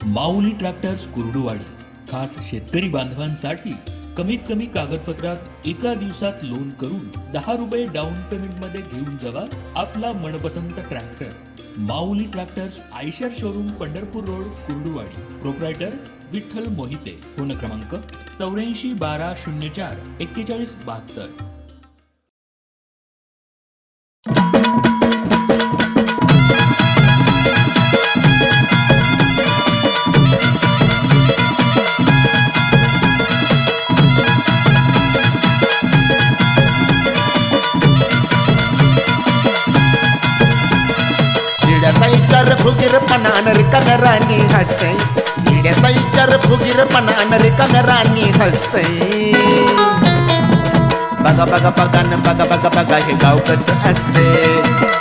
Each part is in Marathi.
माऊली ट्रॅक्टर्स कुरडूवाडी खास शेतकरी बांधवांसाठी कमीत कमी कागदपत्रात एका दिवसात लोन करून दहा रुपये डाऊन पेमेंटमध्ये घेऊन जावा आपला मनपसंत tractor. Mauli tractors Eicher showroom Pandharpur road Kurduwadi. Proprietor Vitthal Mohite. Phone क्रमांक चौऱ्याऐंशी बारा शून्य चार एक्केचाळीस बहात्तर. विचार फुगीरपणा रिकाम्या राणी हसते किड्याचा विचार फुगीरपणा रिकाम्या राणी हसते बघा बघा बघा न बघा बघा बघा हे गाव कसं असते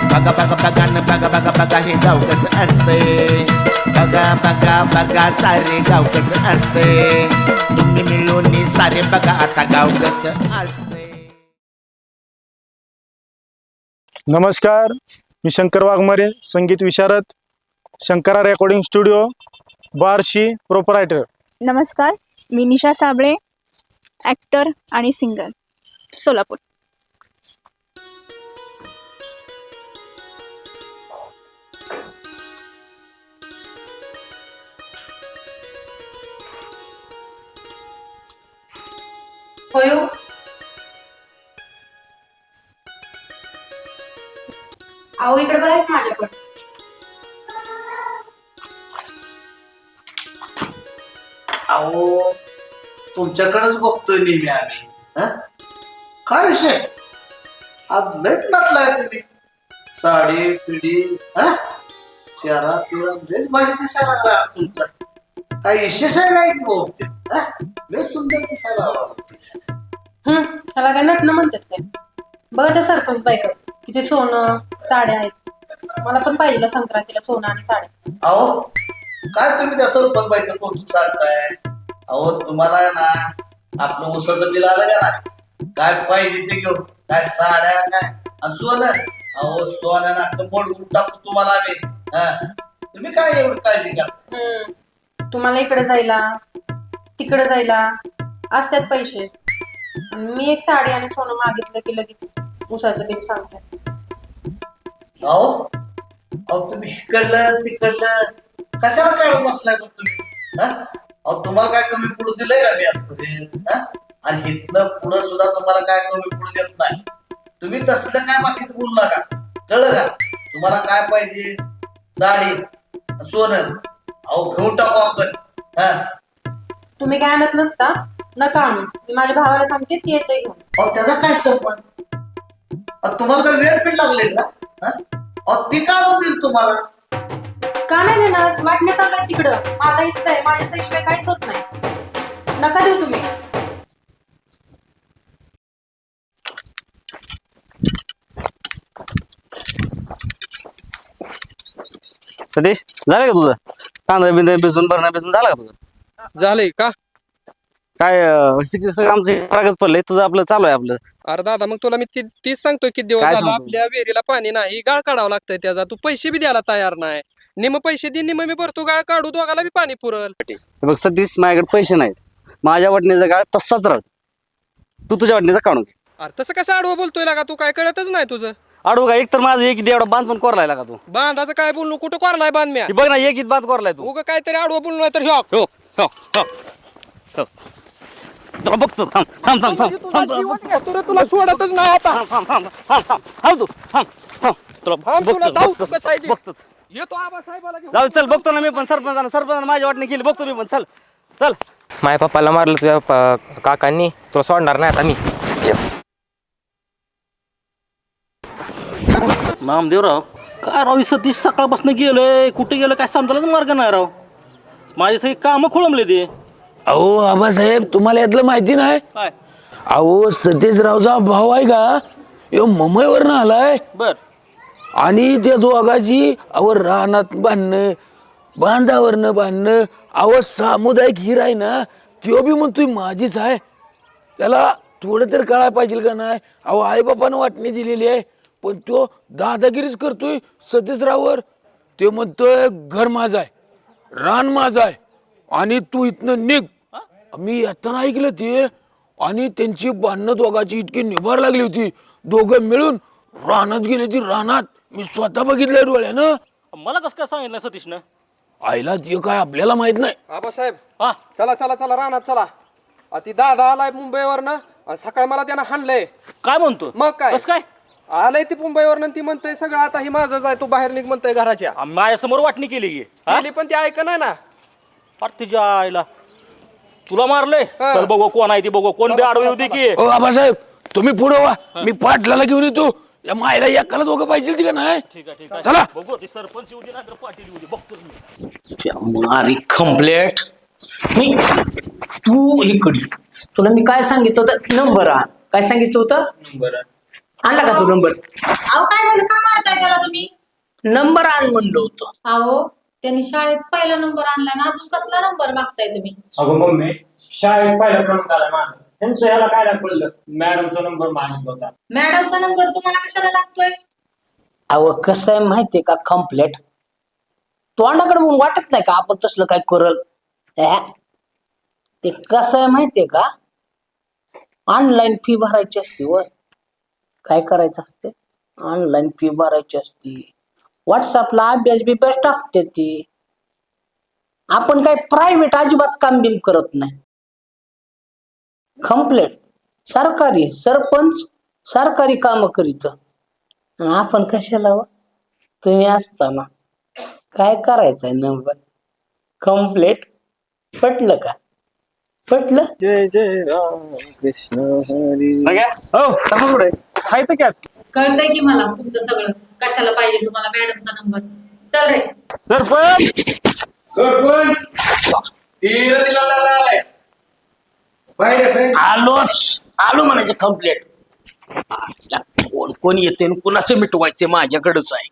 बघा बघा बघा न बघा बघा बघा हे गाव कसं असते बघा बघा बघा सारे गाव कसं असते तुम्ही मिळून सारे बघा आता गाव कसं असते नमस्कार मी शंकर वाघमारे संगीत विशारद Shankara recording studio Barshi proprietor नमस्कार मी निशा साबळे ॲक्टर आणि सिंगर सोलापूर. होय अहो इकडे बघा माझ्याकडे. अहो तुमच्याकडेच बघतोय नेहमी आम्ही हं? काय विषय? आज लयच नटलाय तुम्ही. साडी पिढी हा? चेहरा पिरा लयच भारी दिसायला लागला आज तुमचा. काय विशेष आहे काय हं? लय सुंदर दिसायला लागला. हम्म त्याला काय नटणं म्हणतात ते बघा त्या सरपंच बायका किती सोनं साड्या आहेत. मला पण पाहिजे संक्रांतीला सोनं आणि साड्या. अहो काय तुम्ही त्या सरपंच कौतुक सांगताय? अहो तुम्हाला आहे ना आपलं ऊसाचं बिल आलं का ना काय पाहिजे ते घेऊ काय साड्या काय? आणि सोनं? अहो सोनं ना मोडून टाकतो तुम्हाला आम्ही. हा? तुम्ही काय एवढी काळजी करता हम्म. तुम्हाला इकडे जायला तिकडे जायला असतात पैसे. मी एक साडी आणि सोनं मागितलं की लगेच. उसाचं बिल सांगते अहो अहो तुम्ही इकडलं तिकडलं कशाला काढून बसलाय मग तुम्ही हा अहो तुम्हाला काय कमी पुढे दिलंय का मी आजपर्यंत हा आणि इथनं पुढं सुद्धा तुम्हाला काय कमी पुढे देत नाही तुम्ही तसलं काय बाकीत बोलू नका कळलं का तुम्हाला काय पाहिजे साडी सोनं अहो घेऊन टाकू आपण हा तुम्ही काय आणत नसता नका आणू मी माझ्या भावाला सांगते ती येते घेऊन अहो त्याचा काय संबंध तुम्हाला काय वेळ पीठ लागले का? हा? अहो ती का आणून देईल तुम्हाला? का नाही देणार? वाटण्यात आलं तिकडं. माझा हिस्सा आहे माझ्या हिस्साशिवाय काहीच होत नाही. नका देऊ तुम्ही. सतीश झालं का तुझं? कांदा बिंदा बेसून भरणं बेसून झालं का तुझं? झालंय का? काय अं, सगळं आमचं पडलंय. तुझं आपलं चालू आहे आपलं. अरे दादा मग तुला मी ती- तीच सांगतोय किती दिवस काय झाला सांगतो? आपल्या विहिरीला पाणी नाही गाळ काढावं लागतंय त्याचा. तू पैसे बी द्यायला तयार नाही. निम पैसे दे निम मी भरतो गाळ काढू दोघाला बी पाणी पुरल. हे बघ सतीश माझ्याकडे पैसे नाहीत. माझ्या वाटणीचा गाळ तसाच राहत. तू तुझ्या वाटणीचा काढून घे. अरे तसं कसं आडवं बोलतोय लागा तू? काय कळतच नाही तुझं. अडू का? एक तर माझं एक एवढा बांध पण कोरलाय का तू. बांधाचं काय बोललो कुठं कोरलाय बांध म्या ही बघ ना एक बांध कोरलाय तू. उग काहीतरी आडवं बोललो नाही तर ह्यो हो हो हो हो. तुला बघतो थांब थांब थांब थांब तुला घेतो रे, तुला सोडतच नाही आता थांब थांब थांब थांब थांब थांब तू थांब थांब तुला थांब, तुला बघतोच, धाव, बघतोच, कसं आहे ते? बघतोच येतो आबासाहेबाला घेऊन. जाऊ चल बघतो ना मी पण सरपंचानं सरपंचानं माझ्या वाटणी केली बघतो मी पण चल चल माझ्या पप्पाला मारलं तुझ्या प- काकांनी तुला सोडणार नाही आता मी नामदेवराव काय राव सतीश सकाळपासून गेलोय कुठे गेलो काय समजायलाच मार्ग नाही राव माझे सगळे कामं खोळंबले ते अहो आबासाहेब तुम्हाला यातलं माहिती नाही? काय? अहो सतीशरावचा भाऊ आहे का? यो मुंबईवरनं आलाय. बर. आणि त्या दोघाची अहो रानात बांधणं बांधावरनं बांधणं अहो सामुदायिक हिर आहे ना त्यो बी म्हणतोय माझीच आहे. त्याला थोडं तर कळायला पाहिजे का नाही? अहो आईबापानं वाटणी दिलेली आहे पण तो दादागिरीच करतोय सतीशराववर. ते म्हणतोय घर माझं आहे रान माझं आहे. आणि तू इथनं निघ. मी येताना ऐकलं ते. आणि त्यांची भांडणं दोघाची इतकी निभार लागली होती. दोघं मिळून रानात गेली ती रानात. मी स्वतः बघितलंय डोळ्यानं. मला कसं काय सांगितलं सतीशनं? आईला ते काय आपल्याला माहीत नाही. आबासाहेब हा. चला चला चला रानात चला. आ, ती दादा आलाय मुंबईवर ना सकाळी मला त्यानं हाणलंय. काय म्हणतो? मग काय? कसं काय? आलंय ती मुंबईवर ती म्हणतोय सगळं आता ही माझंच आहे. तू बाहेर निघ म्हणतोय घराच्या. माझ्यासमोर वाटणी केली की. हा? केली पण ती ऐक नाही ना. अरे तुझ्या आईला. तुला मारलंय. चल बघू कोण आहे ती बघू. कोण बी आडवी होती की? ओ आबासाहेब तुम्ही पुढे व्हा मी पाटलाला घेऊन येतो. या मायला एकाला दोघं पाहिजे ती का नाही? ठीक आहे ठीक आहे. चला. बघू ती सरपंच येऊ दे ना तर पाटील येऊ दे. बघतो मी. मारी कम्प्लेट मी तू इकडे तुला मी काय सांगितलं होतं? नंबर आण. काय सांगितलं होतं? नंबर आणला का तू नंबर? अहो काय झालं? का मारताय त्याला तुम्ही? नंबर आण म्हणलं होतं. अहो. त्यांनी शाळेत पहिला नंबर आणला ना अजून कसला नंबर मागताय तुम्ही? अगं मम्मी शाळेत पहिला क्रमांक आला माझा. त्यांचं याला काय दाखवलं मॅडमचा नंबर मागितला होता. मॅडमचा नंबर तुम्हाला कशाला लागतोय? अहो कसं आहे माहितीये का? कम्प्लेट तोंडाकडे बघून वाटत नाही का आपण तसलं काय करल. ते कसं आहे माहितीये का? ऑनलाईन फी भरायची असते वर काय करायचं असते? ऑनलाईन फी भरायची असते. व्हॉट्सअपला अभ्यास बिभ्यास टाकते ती. आपण काय प्रायव्हेट अजिबात काम बिम करत नाही. कम्प्लेट सरकारी सरपंच सरकारी काम करीत. आणि आपण कशाला हो? तुम्ही असताना. काय करायचंय नंबर कम्प्लेट पटलं का? पटलं? जय जय राम कृष्ण हरी. हो पुढे हाय तर क्या कळतंय की मला तुमचं सगळं? कशाला पाहिजे तुम्हाला मॅडमचा नंबर चल रे. सरपंच! सरपंच! आलोच आलो म्हणायचं कम्प्लेट कोण कोण येते कुणाचं मिटवायचे माझ्याकडेच आहे.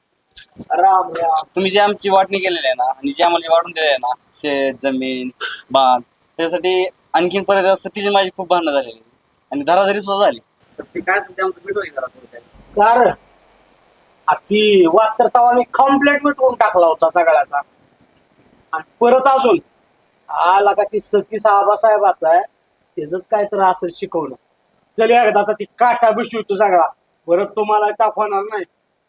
तुम्ही जी आमची वाटणी केलेली आहे ना आणि जी आम्हाला जी वाढून दिलेली आहे ना शेत जमीन बांध त्यासाठी आणखीन परत सतीची माझी खूप भांडणं झालेली. आणि धराधरी सुद्धा झाली. तर ते काय ते आमचं मिटवून कारण ती वाद तर तवा मी कम्प्लेट मिटवून टाकला होता सगळ्याचा. आणि परत अजून आला का ती सतीश आबासाहेबाचा आहे त्याच काय तर असं शिकवलं. चल एकदाचा ती काटा बिशवतो सगळा. परत तुम्हाला ताप होणार नाही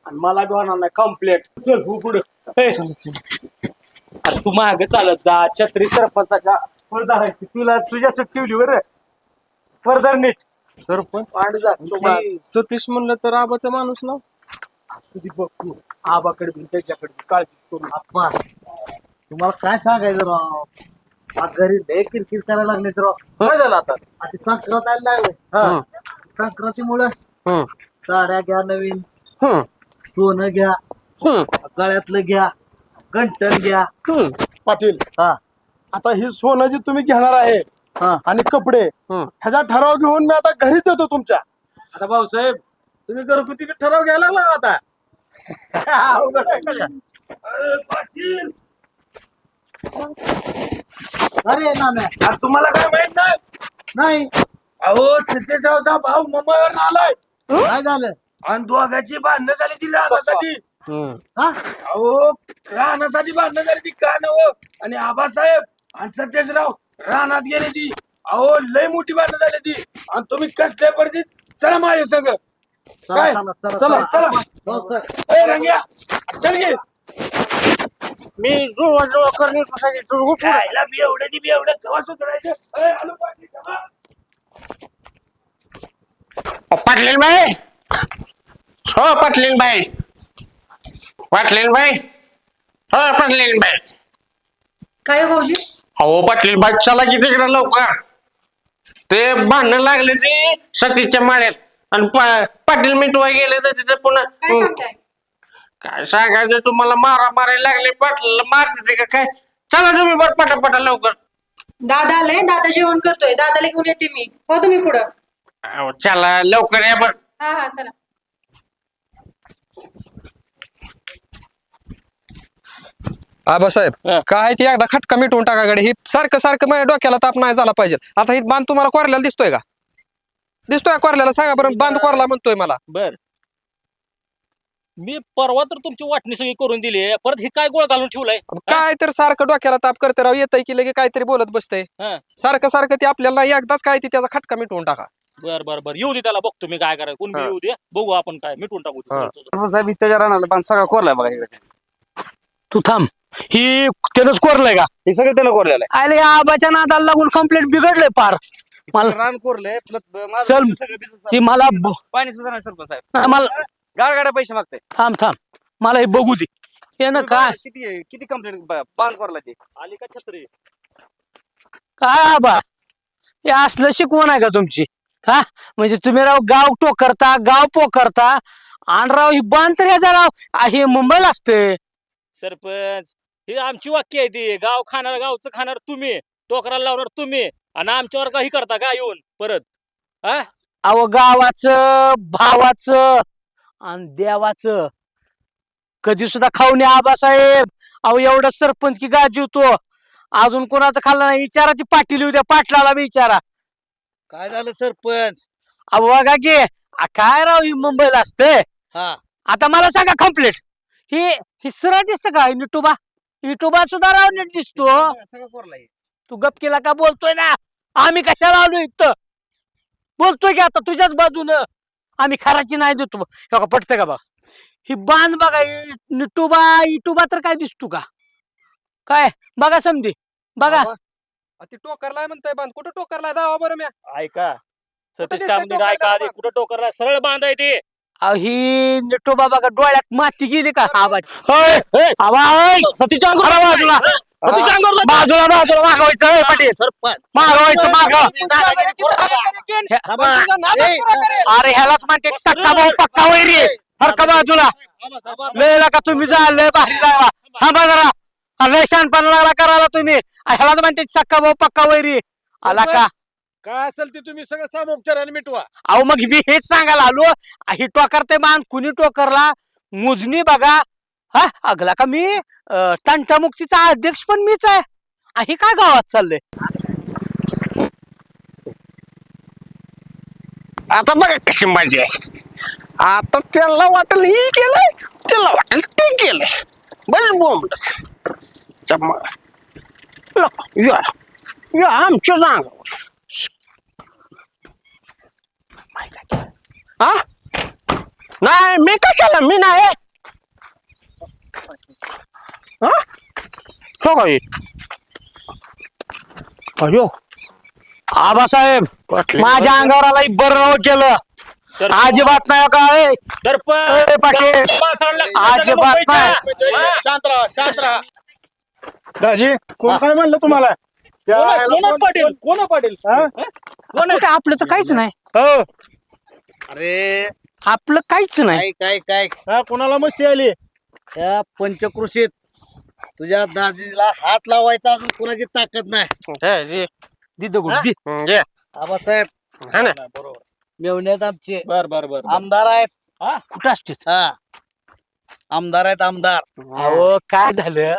आणि मला बी होणार नाही कम्प्लेट चल हो पुढे. तू मागे चालत जा. छत्री सरपंचाच्या तुला तुझ्यासाठी ठेवली बरं. फरदार नीट. सरपंच? वाढ सतीश म्हणलं तर आबाचा माणूस ना? तुझी बघ. तू आबाकडे बी त्याच्याकडे बी काळजी करू. आप्पा तुम्हाला काय सांगायचं राव? आज घरी लय किरकिर करायला लागले तर काय झालं आता? आता संक्रांत यायला लागले. संक्रांतीमुळे साड्या घ्या नवीन. सोनं घ्या. गळ्यातलं घ्या. गंटन घ्या. पाटील. हा. आता ही सोनं जी तुम्ही घेणार आहे हा. आणि कपडे. ह्याचा ठराव घेऊन मी आता घरीच येतो तुमच्या. आता भाऊसाहेब तुम्ही घरगुती ठराव घ्यायला लागला आता? अवघड आहे का? अरे, पाटील अरे नाम्या अरे, तुम्हाला काय माहीत नाही? नाही. अहो सिद्धेश्वरचा भाऊ मुंबईवर आलाय. काय झालं? आणि दोघांची भांडणं झाली ती राहण्यासाठी हा? अहो राहण्यासाठी भांडणं झाली ती का नव? आणि आबासाहेब आणि सत्यशराव रानात गेली ती. अहो लय मोठी भांडणं झाली ती. आणि तुम्ही कसल्या परिस्थितीत? चला माझ्या संग. काय? चला, चला, चला चला. हो. ए रंग्या चल गे. मी जुळवा जुळवा करणे खायला बी एवढं ती बी एवढं. कवा सुधारायचं? ए, आलो पाटील, चला. पाटलीन बाई? हो पाटलीन बाई. पाटलीन बाई? हो पाटलीन बाई. काय हो भाऊजी? अहो पाटलीन बाई चला की तिकडे लवकर. ते भांडण लागले ते सतीच्या माळ्यात. आणि पा- पाटील मिटवाय गेले तर तिथे पुन्हा काय सांगायचं तुम्हाला मारा मारायला लागले. पाटील मार देते का काय? चला तुम्ही बरं पटापटा लवकर. दादा आले दादा जेवण करतोय. दादाला घेऊन येते मी. हो तुम्ही पुढं. अहो, चला लवकर या बरं. हा हा चला. आबासाहेब काय ती एकदा खटका मिटवून टाका गडे ही सारखं सारखं माझ्या डोक्याला ताप नाही झाला पाहिजे. आता ही बांध तुम्हाला कोरल्याला दिसतोय का? दिसतोय कोरल्याला सांगा बरं बांध कोरला म्हणतोय मला. बर. मी परवा तर तुमची वाटणी सगळी करून दिली. परत हे काय गोळ घालून ठेवलाय? काय तर सारखं डोक्याला ताप करते राव. येतंय की लगे काहीतरी बोलत बसतंय. हा. सारखं सारखं ते आपल्याला एकदाच काय ते त्याचा खटका मिटवून टाका. बर बर बर. येऊ दे त्याला बघतो मी काय करायचं. कोण बी हा. येऊ दे. बघू आपण काय. मिटून टाकू ते हा. सगळं तुझं. साहेब त्याच्या राहणार पण सगळा कोरलाय बघा इकडे. तू थांब. ही त्यानंच कोरलंय का? हे सगळं त्यानं कोरलेलं आले या आबाच्या नादाला लागून कंप्लेंट बिघडलंय पार. आहे मला- रान कोरलंय माझं चल, सगळं business ती मला ब- पाणी सुद्धा नाही सरपंच साहेब. मला गाड गाड्या पैसे मागताय. थांब थांब. मला हे बघू दे. हे ना काय? किती आहे? किती कंप्लेंट पान कोरला ते. आली का छत्री? काय आबा? हे असलं शिकवण आहे का तुमची? हा? म्हणजे तुम्ही राव गाव टोकरता गाव पोकरता आणि राव ही बांध तरी याचा राव. आ, हे मुंबईला असते सरपंच हे आमची वाक्य आहे ती. गाव खाणार गावचं खाणार तुम्ही. टोकराला लावणार तुम्ही. आणि आमच्यावर काही करता का येऊन परत? हा? अहो गावाचं भावाचं आणि देवाचं. कधी सुद्धा खाऊन या आबासाहेब. अहो एवढं सरपंच की गाजीवतो अजून कोणाचं खाल्लं नाही? विचारा ती पाटील उद्या पाटलाला बी विचारा. काय झालं सरपंच? अहो बघा की आ, काय राव ही मुंबईला असते हा. आता मला सांगा कंप्लीट ही ही सरळ दिसतं का युट्यूबा युट्यूबा सुद्धा राव नीट दिसतो. सगळं तू गप केला का बोलतोय ना? आम्ही कशाला आलो इथं? बोलतोय की आता तुझ्याच बाजूनं. आम्ही खराची नाही देतो. बघ. हे बघा पटतं का बघ? ही बांध बघा निटुबा इटुबा तर काय दिसतो का? काय? बघा समधी. बघा. ते टोकरलाय म्हणतोय बांध. कुठं टोकरलाय? दावा बरं म्या. ऐका. सतीश दिसतंय टोकराला ऐका आधी. बांध? कुठं टोकरला सरळ बांधाय ते. अहो, ही निटोबा बघा डोळ्यात माती गेली का आवाज? होय, अरे बाजूला. सतीच्या अंगावर बाजूला बाजूला मागवायचं होय, पाटील. मागवायचं माग अरे ह्यालाच म्हणते सक्का भाऊ पक्का वैरी. हरका बाजूला. लय का तुम्ही जा लय लागला थांबा जरा. अरे लय शहाणपणा लागला करायला तुम्ही. ह्यालाच म्हणते सक्का भाऊ पक्का वैरी. आला का? काय असेल ते तुम्ही सगळं सामोपचाराने मिटवा. अहो मग मी हेच सांगायला आलो. ही टोकर ते मान कुणी टोकरला? मुजनी बघा. हा अगला का मी? तंटामुक्तीचा अध्यक्ष पण मीच आहे. आ, हे काय गावात चाललंय? आता बघा कशी मजा आहे. आता त्याला वाटेल ही केलंय त्याला वाटेल ते केलंय. बस बोंबलच या या आमच्या जागावर. हा? नाही मी कशाला? मी नाही. हा? हो काय अयो. आबासाहेब माझ्या अंगावर आला बरं केलं. अजिबात नाही हो काय ए, पाटील. अजिबात नाही. शांत राहा शांत राहा. दाजी कोण काय म्हणलं तुम्हाला? कोण पाटील? कोण पाटील? हा? कुठे? आपलं तर काहीच नाही. हो अरे आपलं काहीच नाही. काय काय काय? हा कोणाला मस्ती आली? त्या पंचकृषीत तुझ्या दाजीला हात लावायचा अजून कुणाची ताकद नाही. दि आबासाहेब. हा ना. मेवण्यात आमचे. बर बर बर आमदार आहेत. कुठं असते हा. आमदार आहेत आमदार. अहो काय झालं?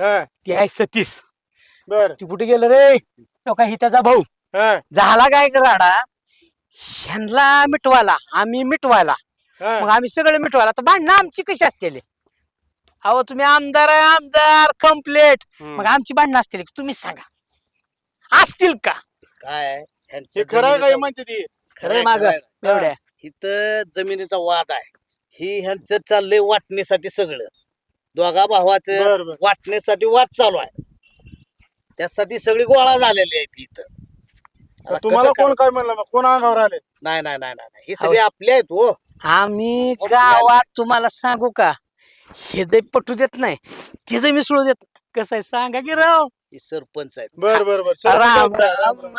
हा. ते आहे सतीश. बर. ती कुठे गेलं रे? तो काय ही त्याचा भाऊ. हा. झाला काय राडा? ह्यांना मिटवायला आम्ही मिटवायला. हा. मग आम्ही सगळे मिटवायला. तर भांडणं आमची कशी असतील? अहो तुम्ही आमदार आहे आमदार कम्प्लेट मग आमची भांडणं असतील तुम्हीच सांगा. असतील का? काय? हे खरं आहे काय म्हणते ती? खरं माग. एवढ्या. इथं जमिनीचा वाद आहे. ही ह्यांचं चाललंय वाटणीसाठी सगळं. दोघा भावाचं बर बर. वाटणीसाठी वाद चालू आहे. त्यासाठी सगळी गोळा झालेली आहे इथं. आता तुम्हाला कसं कोण काय म्हणलं मग? कोण अंगावर आले? नाही नाही नाही नाही हे सगळे आपले आहेत हो. आम्ही गावात तुम्हाला सांगू का? हे जे पटू देत नाही ते जे मिसळू देत कसं आहे? सांगा की राव. हे सरपंच आहेत. बर बर बर. राम सरपंच राम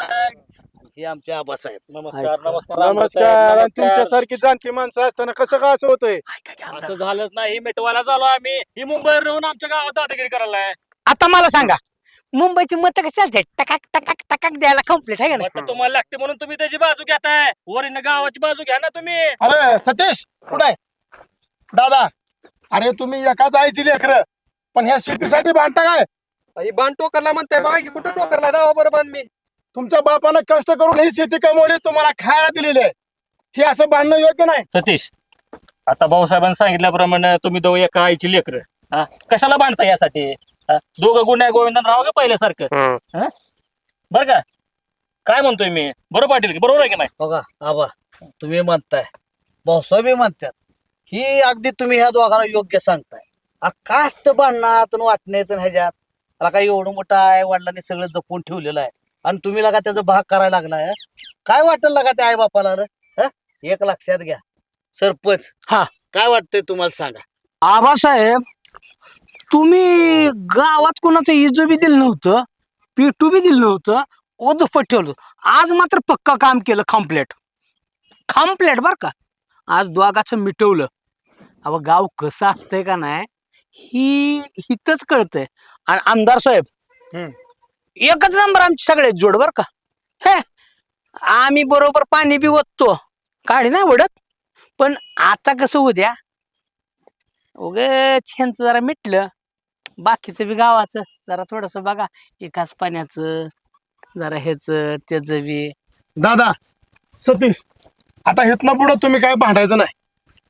हे आमचे आबासाहेब. नमस्कार नमस्कार नमस्कार. आणि तुमच्यासारखी जाणती माणसं असताना कसं काय असं होतंय? ऐका की आमदार. असं झालंच नाही. मिटवायला झालो आम्ही. ही मुंबईवर राहून आमच्या गावात दादागिरी करायला आहे. आता मला सांगा. मुंबईची मतं कशी चालते टकाक टकाक टकाक द्यायला कंप्लीट आहे का तुम्हाला लागते म्हणून तुम्ही त्याची बाजू घेताय. वरील गावाची बाजू घ्या ना तुम्ही. अरे सतीश कुठे? दादा अरे तुम्ही एकाच आईची लेकर पण ह्या शेतीसाठी भांडता काय? ही बांध टोकरला म्हणताय बघा की कुठं टोकरलाय दावा बरं बांध मी. तुमच्या बापानं कष्ट करून ही शेती कमवली तुम्हाला खायला दिलेली आहे. हे असं भांडणं योग्य नाही. सतीश आता भाऊसाहेबांनी सांगितल्याप्रमाणे तुम्ही दोघं एका आईची लेकर. हा? कशाला बांधता यासाठी? दोघं गुन्ह्या गोविंदन राहा का पहिल्यासारखं. हा? बरं का? काय म्हणतोय मी? बरोबर पाटील की बरोबर आहे की नाही? बघा आबा तुम्ही म्हणताय. भाऊसाहेब म्हणतात ही अगदी तुम्ही ह्या दोघांना योग्य सांगताय. आ, काय असतं भांडणात आणि वाटण्यात आणि ह्याच्यात? त्याला काय एवढं मोठं आहे वडिलांनी सगळं जपून ठेवलेलं आहे. आणि तुम्ही लगा त्याचा भाग करायला लागलाय काय वाटेल लागा त्या आई बापाला रे? हं? एक लक्षात घ्या. सरपंच हा. काय वाटतंय तुम्हाला सांगा? आबासाहेब तुम्ही गावात कोणाचं इजो बी दिलं नव्हतं पिटू बी दिलं नव्हतं ओदुपट ठेवलं. आज मात्र पक्का काम केलं कम्प्लेट कम्प्लेट बर का? आज दोघाचं मिटवलं. अहो गाव कसं असतंय का नाही ही हितच कळतंय. आणि आमदार साहेब. एकच नंबर आमची सगळे जोड बर का? हे आम्ही बरोबर पाणी बी ओततो. काढी नाही ओढत. पण आता कसं उद्या उगे ह्यांचं जरा मिटलं. बाकीचं बी गावाचं. जरा थोडस बघा. एकाच पाण्याचं जरा ह्याच त्याच बी. दादा सतीश आता हेतनं पुढं तुम्ही काय भांडायचं नाही.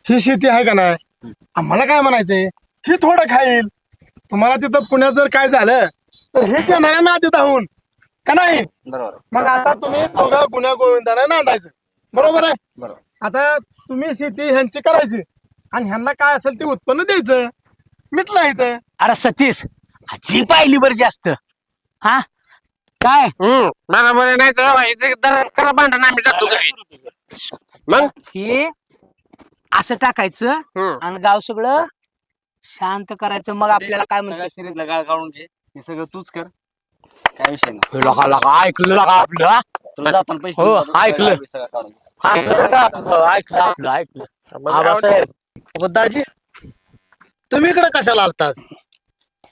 ही शेती आहे का नाही? आम्हाला काय म्हणायचंय? ही थोडं खाईल. तुम्हाला तिथं पुण्यात जर काय झालं तर हेच येणार आहे ना तिथं होऊन का नाही? बरोबर. मग आता तुम्ही दोघा गुन्ह्या गोविंदाने नांदायचं. बरोबर आहे? बरोबर. आता तुम्ही शेती ह्यांची करायची. आणि ह्यांना काय असेल ते उत्पन्न द्यायचं. मिटलं इथं. अरे सतीश जी पाहिली बरं जास्त. हा? काय? बरोबर नाही तर भांडण आम्ही जातो घरी. मग? हे असं टाकायचं हम्म. आणि गाव सगळं शांत करायचं. मग आपल्याला काय सगळ्या म्हणतात शरीरातला गाळ काढून घे. हे सगळं तूच कर. काय विषय नाही. लगा लगा ऐकलं लगा आपलं हा? तुला जाताना पैसे हो, ऐकलं. सगळं सगळं काढून घे. ऐकलं आपलं? ऐकलं आपलं ऐकलं. आबासाहेब. दाजी तुम्ही इकडे कशाला आलताच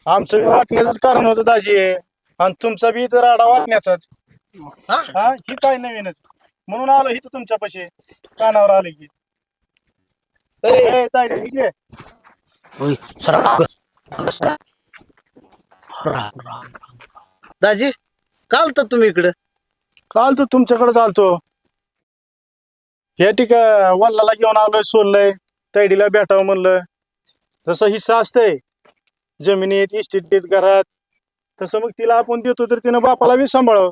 आमचं बी वाटण्याचं कारण होतं दाजी. आणि तुमचा बी इथं राडा वाटण्याचाच. हा? ही काय नवीनच. म्हणून आलो इथं तुमच्या पाशी. कानावर आले की. ए, तायडे, मागं. दाजी काल तर तुम्ही इकडे? काल तर तुमच्याकडे चालतो हे ठिका वल्लाला घेऊन आलोय सोडलंय. तैडीला भेटावं म्हणलं. जसं हिस्सा असतंय जमिनीत इस्टेटीत घरात तसं मग तिला आपण देतो तर तिनं बापाला बी सांभाळावं.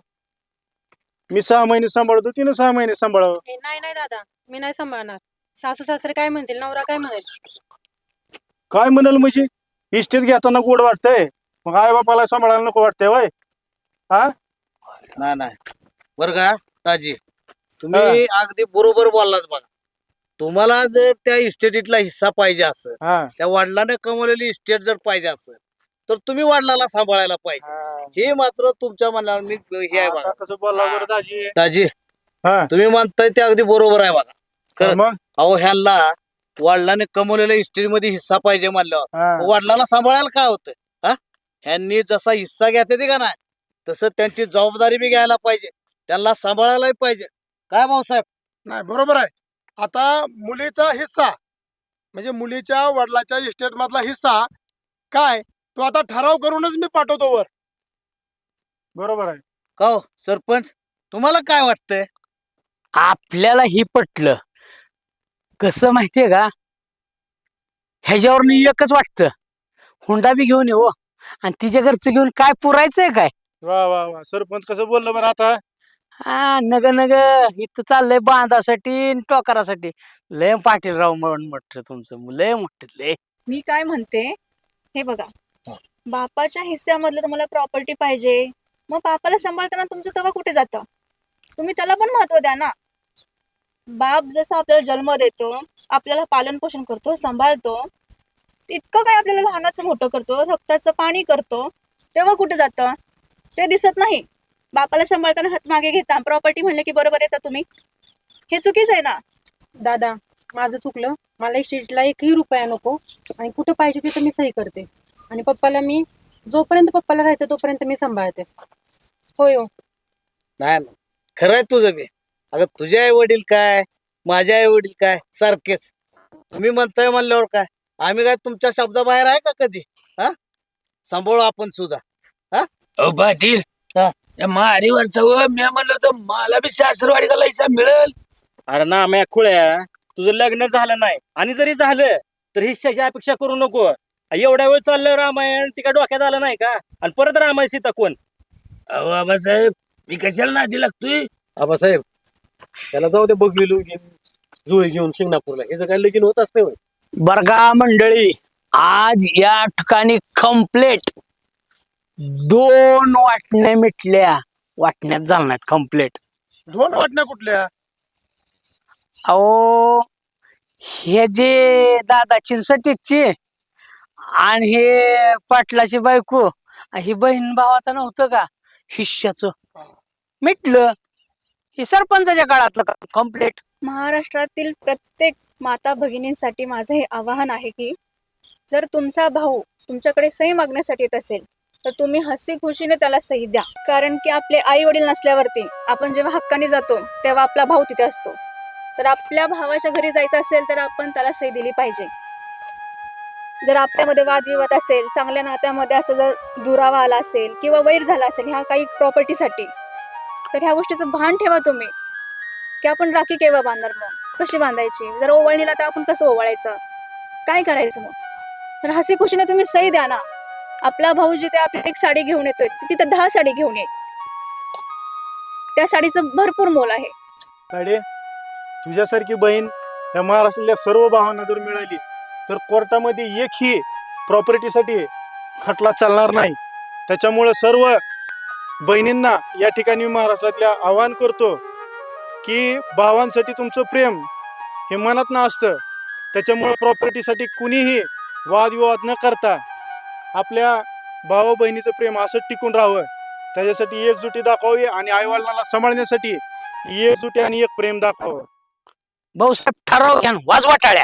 मी सहा महिने सांभाळतो तिनं सहा महिने सांभाळावं. ए, नाही नाही दादा मी नाही सांभाळणार. सासू सासरे काय म्हणतील? नवरा काय म्हणेल? काय म्हणाल म्हणजे? इस्टेट घेताना गोड वाटतंय. मग आई बापाला सांभाळायला नको वाटतंय वय हा? नाही नाही. बर का दाजी तुम्ही अगदी बरोबर बोललात बघा. तुम्हाला जर त्या इस्टेटीतला हिस्सा पाहिजे असेल हा. त्या वडिलांना कमवलेली इस्टेट जर पाहिजे असेल तर तुम्ही वडिलाला सांभाळायला पाहिजे. हे. मात्र तुमच्या मनावर मी हे आहे बघा. आता कसं बोलला बरं दाजी? दाजी हा. तुम्ही म्हणताय ते अगदी बरोबर आहे बघा. खरं. मग? अहो ह्यांना वडिलांनी कमवलेल्या इस्टेटमध्ये हिस्सा पाहिजे म्हणल्यावर हा. वडिलांना सांभाळायला काय होतं हा? ह्यांनी जसा हिस्सा घेते ते का नाही तसं त्यांची जबाबदारी बी घ्यायला पाहिजे त्यांना सांभाळायलाही पाहिजे. काय भाऊसाहेब? नाही बरोबर आहे. आता मुलीचा हिस्सा म्हणजे मुलीच्या वडिलाच्या इस्टेट मधला हिस्सा काय? तो आता ठराव करूनच मी पाठवतो वर. बरोबर आहे. का हो सरपंच? तुम्हाला काय वाटतंय? आपल्याला ही पटलं. कसं माहितीये का? ह्याच्यावर एकच वाटतं. हुंडा बी घेऊन येऊ आणि तिच्या घरचं घेऊन काय पुरायचंय काय? वा वा वा. सरपंच कसं बोललं बरं आता? हा नग नग. इथं चाललंय बांधासाठी आणि टोकारासाठी. लय पाटील राव म्हणून मोठं तुमचं. लय मोठं लय. मी काय म्हणते हे बघा. बापाच्या हिस्स्यामधलं तुम्हाला प्रॉपर्टी पाहिजे. मग बापाला सांभाळताना तुमचं तेव्हा कुठे जातं? तुम्ही त्याला पण महत्त्व द्या ना. बाप जसं आपल्याला जन्म देतो आपल्याला पालन पोषण करतो सांभाळतो इतकं काय आपल्याला लहानाचं मोठं करतो रक्ताचं पाणी करतो तेव्हा कुठे जातं? ते दिसत नाही. बापाला सांभाळताना हात मागे घेता. प्रॉपर्टी म्हणलं की बरोबर येता तुम्ही. हे चुकीचं आहे ना? दादा माझं चुकलं. मला इस्टेटला एकही रुपया नको. आणि कुठं पाहिजे तिथं मी सही करते. आणि पप्पाला मी जोपर्यंत पप्पाला राहायचं तोपर्यंत मी सांभाळते. होय हो. नाही ना खरं आहे तुझं बी. अगं तुझे आई वडील काय? माझे आई वडील काय? सारखेच. तुम्ही म्हणताय म्हणल्यावर काय? आम्ही काय तुमच्या शब्दाबाहेर आहे का कधी? हा? सांभाळू आपण सुद्धा. अ पाटील हा. त्या मारीवरचा व मी म्हणलं तर मला बी सासरवाडीचा लैसा मिळेल. अरे ना म्या खुळ्या. तुझं लग्न झालं नाही. आणि जरी झालं तर हिश्श्याची अपेक्षा करू नको. एवढा वेळ चाललं रामायण ती काय डोक्यात आलं नाही का? आणि परत रामायण सीता कोण? अहो आबासाहेब मी कशाला नादी लागतोय? आबासाहेब त्याला जाऊ दे बघलेलो जुळे घेऊन शिंगणापूरला. हे काय लगीन होत असते. बरगा मंडळी आज या ठिकाणी कम्प्लेट दोन वाटण्या मिटल्या. वाटण्यात झाल्या नाहीत कम्प्लेट दोन वाटण्या कुठल्या? अहो हे जे दादाची सतीची आणि हे पाटलाची बायको ही बहीण भावाचं नव्हतं का? हिश्श्याचं मिटलं. हे सरपंचाच्या काळातलं कम्प्लेट महाराष्ट्रातील प्रत्येक माता भगिनींसाठी माझं हे आवाहन आहे की जर तुमचा भाऊ तुमच्याकडे सही मागण्यासाठी येत असेल तर तुम्ही हसी खुशीने त्याला सही द्या. कारण की आपले आई वडील नसल्यावरती आपण जेव्हा हक्काने जातो तेव्हा आपला भाऊ तिथे असतो. तर आपल्या भावाच्या घरी जायचं असेल तर आपण त्याला सही दिली पाहिजे. जर आपल्यामध्ये वादविवाद असेल चांगल्या नात्यामध्ये असं जर दुरावा आला असेल किंवा वैर झाला असेल ह्या काही प्रॉपर्टीसाठी तर ह्या गोष्टीचं भान ठेवा तुम्ही. की आपण राखी केव्हा बांधणार मग? कशी बांधायची? जर ओवाळणीला तर आपण कसं ओवाळायचं? काय करायचं मग? तर हसी खुशीने तुम्ही सही द्या ना. आपला भाऊ जिथे आपली एक साडी घेऊन येतोय तिथे दहा साडी घेऊन ये. त्या साडीचं भरपूर मोल आहे. ताडे तुझ्यासारखी बहीण या महाराष्ट्रातल्या सर्व भावांना जर मिळाली तर कोर्टामध्ये एकही प्रॉपर्टीसाठी खटला चालणार नाही. त्याच्यामुळं सर्व बहिणींना या ठिकाणी महाराष्ट्रातल्या आवाहन करतो की भावांसाठी तुमचं प्रेम हे मनात ना असतं. त्याच्यामुळं प्रॉपर्टीसाठी कुणीही वादविवाद न करता आपल्या भावा बहिणीचं प्रेम असं टिकून राहावं. त्याच्यासाठी एकजुटी दाखवावी आणि आईवडिलांना सांभाळण्यासाठी एकजुटी आणि एक प्रेम दाखवावं. भाऊसाहेब ठराव घ्या वाजवा टाळ्या.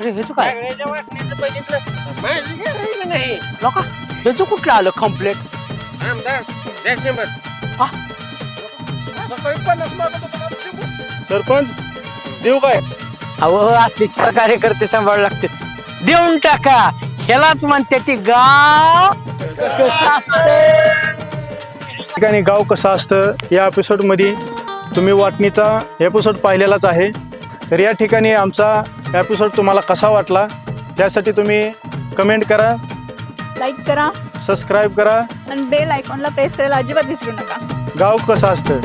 अरे हेच काय? लोका हेच कुठलं आलं कम्प्लेट सरपंच देऊ काय? अहो असले चार कार्यकर्ते सांभाळ लागते देऊन टाका. ह्यालाच म्हणते ती गाव कसं असतं. ठिकाणी गाव कसं असतं या एपिसोडमध्ये तुम्ही वाटणीचा एपिसोड पाहिलेलाच आहे. तर या ठिकाणी आमचा एपिसोड तुम्हाला कसा वाटला त्यासाठी तुम्ही कमेंट करा. लाईक करा. सबस्क्राईब करा. आणि बेल आयकॉनला प्रेस करायला अजिबात विसरू नका. गाव कसं असतं.